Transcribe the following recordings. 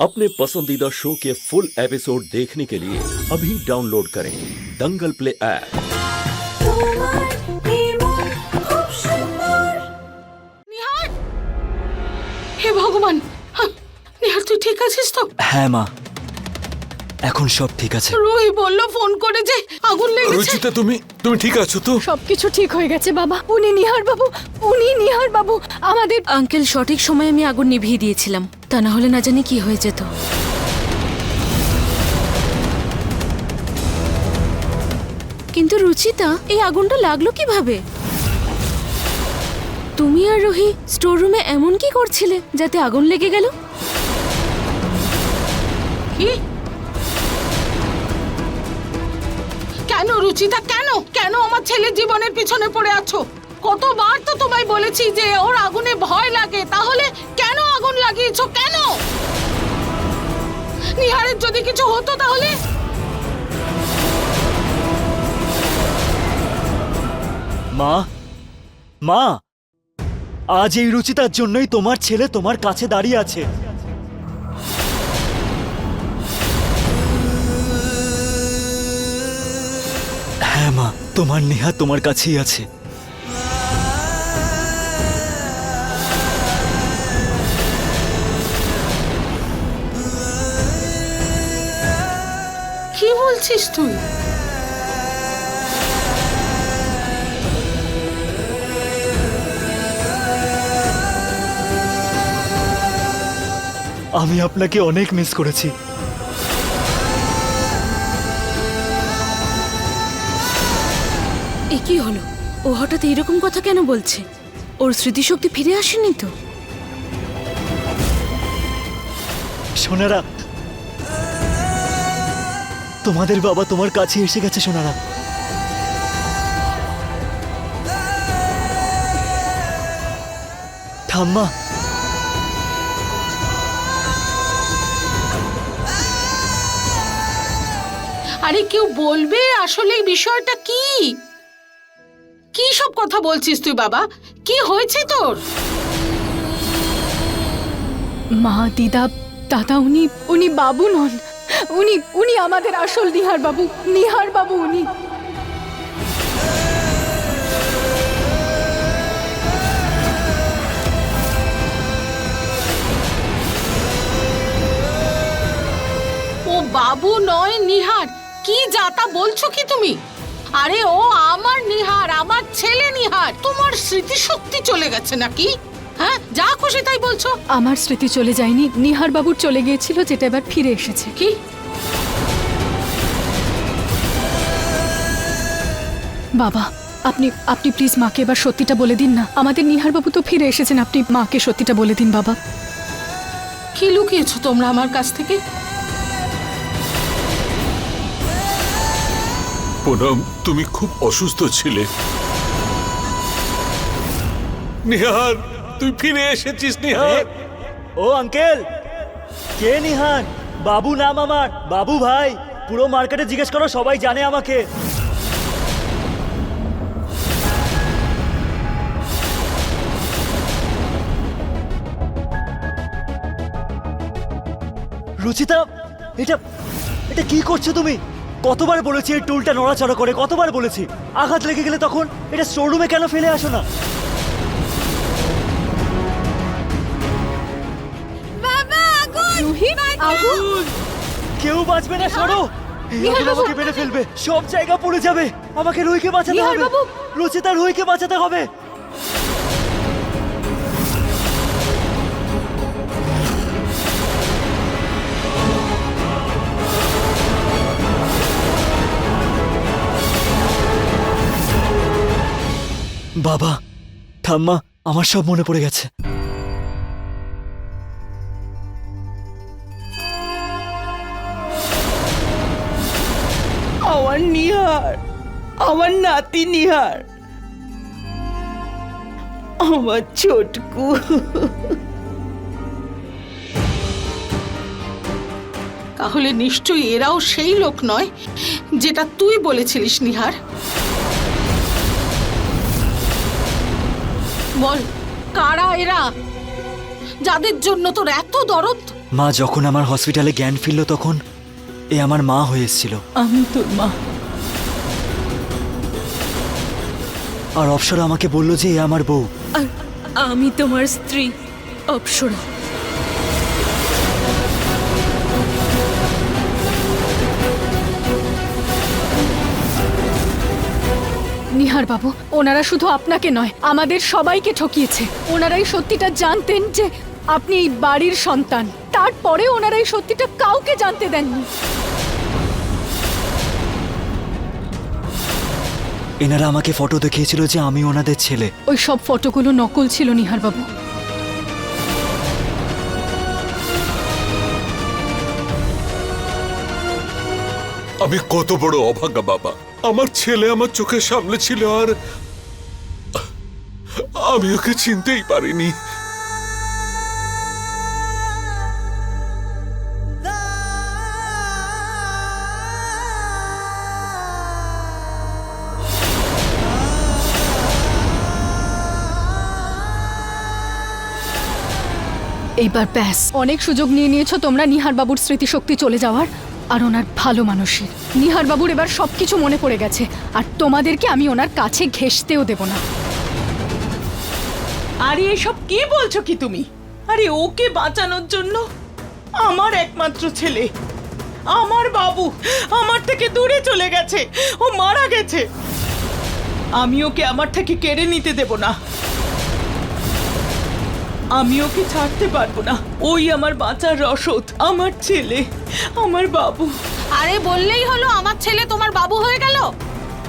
अपने पसंदीदा शो के फुल एपिसोड देखने के लिए अभी डाउनलोड करें दंगल प्ले ऐप তোমার নির্মল খুব সুন্দর নিহার হে ভগবান হা, নিহার তুই ঠিক আছিস তো হ্যাঁ মা এখন সব ঠিক আছে রুহি বলল ফোন করে যে আগুন লেগেছে রুচিতা তুমি তুমি ঠিক আছো তো সবকিছু ঠিক হয়ে গেছে বাবা উনি নিহার বাবু উনি নিহার বাবু আমাদের আঙ্কেল সঠিক সময়ে আমি আগুন নিভিয়ে দিয়েছিলাম তা না হলে না জানি কি হয়ে যেত। কিন্তু রুচিতা, এই আগুনটা লাগল কীভাবে? তুমি আর রোহি স্টোর রুমে এমন কি করছিলে যাতে আগুন লেগে গেল? কেন রুচিতা, কেন? কেন আমার ছেলের জীবনের পিছনে পড়ে আছো? কতবার তো তোমায় বলেছি যে ওর আগুনে ভয় লাগে। তাহলে আগুন লাগিয়েছো কেন? নিহারের যদি কিছু হতো তাহলে? মা মা, আজ এই রুচিতার জন্যই তোমার ছেলে তোমার কাছে দাঁড়িয়ে আছে। হ্যাঁ মা, তোমার নেহা তোমার কাছেই আছে। বলছিস তুই? আমি আপনাকে অনেক মিস করেছি। এ কি হলো? ও হঠাৎ এরকম কথা কেন বলছে? ওর স্মৃতিশক্তি ফিরে আসেনি তো? সোনারা তোমাদের বাবা তোমার কাছে এসে গেছে সোনারা। ঠাম্মা আরে কেউ বলবে আসলে এই বিষয়টা কি? কি সব কথা বলছিস তুই বাবা? কি হয়েছে তোর? মা দিদা দাদা উনি উনি বাবু নন। উনি উনি আমাদের আসল নিহার বাবু নিহার বাবু উনি। ও বাবু নয় নিহার, কি যাতা বলছো কি তুমি? আরে ও আমার নিহার, আমার ছেলে নিহার, তোমার স্মৃতিশক্তি চলে গেছে নাকি? হ্যাঁ যা খুশি তাই বলছো। আমার স্মৃতি চলে যায়নি। নিহার বাবুর চলে গিয়েছিল যেটা এবার ফিরে এসেছে। কি? বাবা আপনি আপনি প্লিজ মাকে এবার সত্যিটা বলে দিন না। আমাদের নিহার বাবু তো ফিরে এসেছেন আপনি মাকে সত্যিটা বলে দিন বাবা। কি লুকিয়েছো তোমরা আমার কাছ থেকে? পুনম তুমি খুব অসুস্থ ছিলে। নিহার! তুই ফিরে এসেছিস, নিহার। ও আঙ্কেল। কে নিহান বাবু নাম আমার। বাবু ভাই, পুরো মার্কেটে জিজ্ঞেস করো, সবাই জানে আমাকে। রুচিতা, এটা এটা কি করছ তুমি? কতবার বলেছি এই টুলটা নড়াচড়া করে, কতবার বলেছি? আঘাত লেগে গেলে তখন এটা শোরুমে কেন ফেলে আসো না? আগুন কেউ বাঁচবে না সরো! নিহার আমাকে মেরে ফেলবে। সব জায়গা পুড়ে যাবে। আমাকে রুইকে বাঁচাতে হবে! রুচিতা রুইকে বাঁচাতে হবে। বাবা ঠাম্মা আমার সব মনে পড়ে গেছে। আমার নিহার আমার নাতি নিহার আমার ছোটকু। তাহলে নিশ্চয়ই এরাও সেই লোক নয় যেটা তুই বলেছিলিস নিহার। বল কারা এরা? যাদের জন্য তোর এত দরদ? মা যখন আমার হসপিটালে জ্ঞান ফিরল তখন এ আমার মা হয়ে এসেছিল আমি তোর মা। আর অপসরা আমাকে বলল যে এ আমার বউ। আর আমি তোমার স্ত্রী অপসরা। নিহার বাবু ওনারা শুধু আপনাকে নয় আমাদের সবাইকে ঠকিয়েছে। ওনারাই সত্যিটা জানতেন যে আপনি এই বাড়ির সন্তান। তারপরে ওনারা এই সত্যিটা কাউকে জানতে দেননি। এনারা আমাকে ফটো দেখিয়েছিল যে আমি ওনাদের ছেলে। ওই সব ফটোগুলো নকল ছিল নিহার বাবু আমি কত বড় অভাগা বাবা। আমার ছেলে আমার চোখের সামনে ছিল আর আমি ওকে চিনতেই পারিনি। এইবার ব্যাস। অনেক সুযোগ নিয়ে নিয়েছো তোমরা নিহার বাবুর স্মৃতিশক্তি চলে যাওয়ার। আর ওনার ভালো মানুষের। নিহার বাবুর এবার সবকিছু মনে পড়ে গেছে। আর তোমাদেরকে আমি ওনার কাছে ঘেসতেও দেব না। আরে, এসব কি বলছো কি তুমি? আরে, ওকে বাঁচানোর জন্য আমার একমাত্র ছেলে। আমার বাবু আমার থেকে দূরে চলে গেছে। ও মারা গেছে। আমি ওকে আমার থেকে কেড়ে নিতে দেব না। আমি ওকে ছাড়তে পারব না। ওই আমার বাঁচার রসদ আমার ছেলে আমার বাবু। আরে বললেই হলো আমার ছেলে তোমার বাবু হয়ে গেল?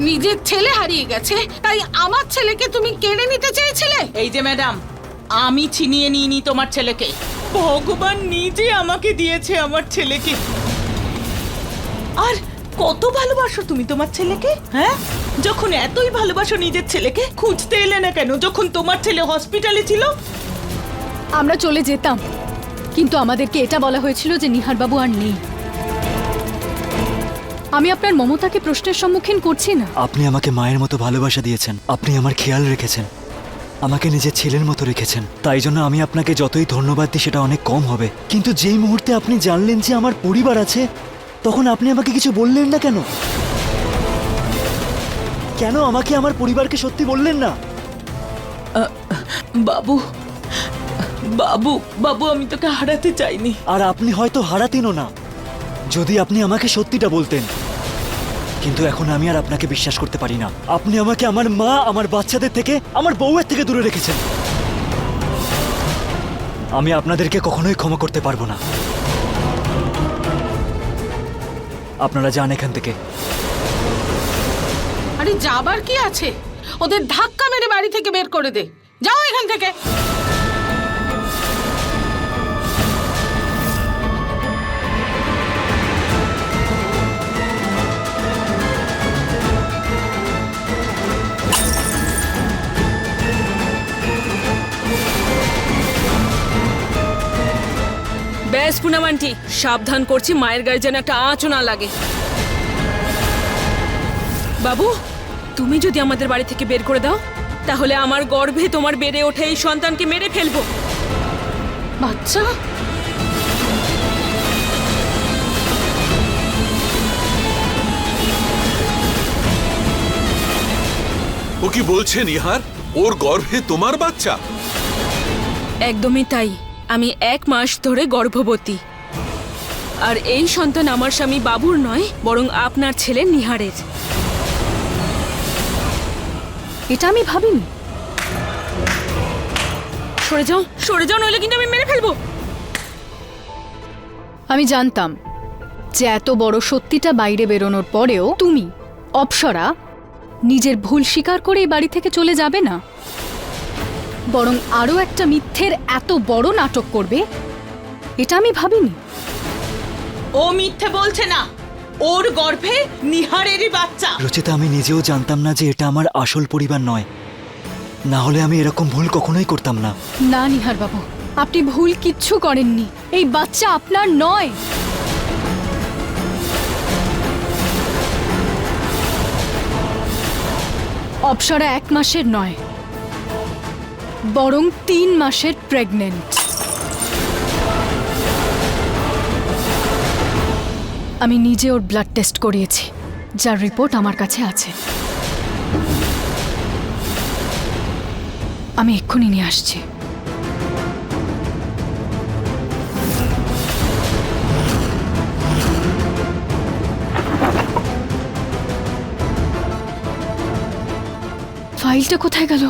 নিজের ছেলে হারিয়ে গেছে তাই আমার ছেলেকে তুমি কেড়ে নিতে চেয়েছিলে? এই যে ম্যাডাম আমি ছিনিয়ে নিইনি তোমার ছেলেকে। ভগবান নিজে আমাকে দিয়েছে আমার ছেলেকে। আর কত ভালোবাসো তুমি তোমার ছেলেকে হ্যাঁ? যখন এতই ভালোবাসো নিজের ছেলেকে খুঁজতে এলে না কেন? যখন তোমার ছেলে হসপিটালে ছিল আমরা চলে যেতাম। কিন্তু আমাদেরকে এটা বলা হয়েছিল যে নিহার বাবু আর নেই। আমি আপনার মমতাকে প্রশ্নের সম্মুখীন করছি না। আপনি আমাকে মায়ের মতো ভালোবাসা দিয়েছেন। আপনি আমার খেয়াল রেখেছেন। আমাকে নিজের ছেলের মতো রেখেছেন। তাই জন্য আমি আপনাকে যতই ধন্যবাদ দিই সেটা অনেক কম হবে। কিন্তু যেই মুহূর্তে আপনি জানলেন যে আমার পরিবার আছে তখন আপনি আমাকে কিছু বললেন না কেন? কেন আমাকে আমার পরিবারকে সত্যি বললেন না? বাবু বাবু বাবু আমি তোকে হারাতে চাইনি। আর আপনি হয়তো হারাতেনও না। যদি আপনি আমাকে সত্যিটা বলতেন। কিন্তু এখন আমি আর আপনাকে বিশ্বাস করতে পারি না। আপনি আমাকে আমার মা আমার বাচ্চাদের থেকে আমার বউয়ের থেকে দূরে রেখেছেন। আমি আপনাদেরকে কখনোই ক্ষমা করতে পারব না। আপনারা যান এখান থেকে। আরে যাবার কি আছে? ওদের ধাক্কা মেরে বাড়ি থেকে বের করে দে। যাও এখান থেকে। পুনাম আন্টি সাবধান করছি মায়ের গায়ে যেন একটা আঁচও না লাগে। বাবু তুমি যদি আমাদের বাড়ি থেকে বের করে দাও তাহলে আমার গর্ভে তোমার বেড়ে ওঠে এই সন্তানকে মেরে ফেলব। বাচ্চা? ও কি বলছে নিহার? ওর গর্ভে তোমার বাচ্চা? একদমই তাই। আমি এক মাস ধরে গর্ভবতী। আর এই সন্তান আমার স্বামী বাবুর নয়, বরং আপনার ছেলে নিহারের। এটা আমি ভাবিনি। সরে যাও সরে যাও, নইলে কিন্তু আমি মেরে ফেলব। আমি জানতাম যে এত বড় সত্যিটা বাইরে বেরোনোর পরেও তুমি, অপসরা, নিজের ভুল স্বীকার করে এই বাড়ি থেকে চলে যাবে না। বরং আরও একটা মিথ্যের এত বড় নাটক করবে এটা আমি ভাবিনি। ও মিথ্যে বলছে না। ওর গর্ভে নিহারেরই বাচ্চা। রচিতা আমি নিজেও জানতাম না যে এটা আমার আসল পরিবার নয়। না হলে আমি এরকম ভুল কখনোই করতাম না। না নিহার বাবু আপনি ভুল কিচ্ছু করেননি। এই বাচ্চা আপনার নয়। অপসরা এক মাসের নয়। বরং তিন মাসের প্রেগনেন্ট আমি নিজে ওর ব্লাড টেস্ট করিয়েছি, যার রিপোর্ট আমার কাছে আছে। আমি এক্ষুনি নিয়ে আসছি। ফাইলটা কোথায় গেল?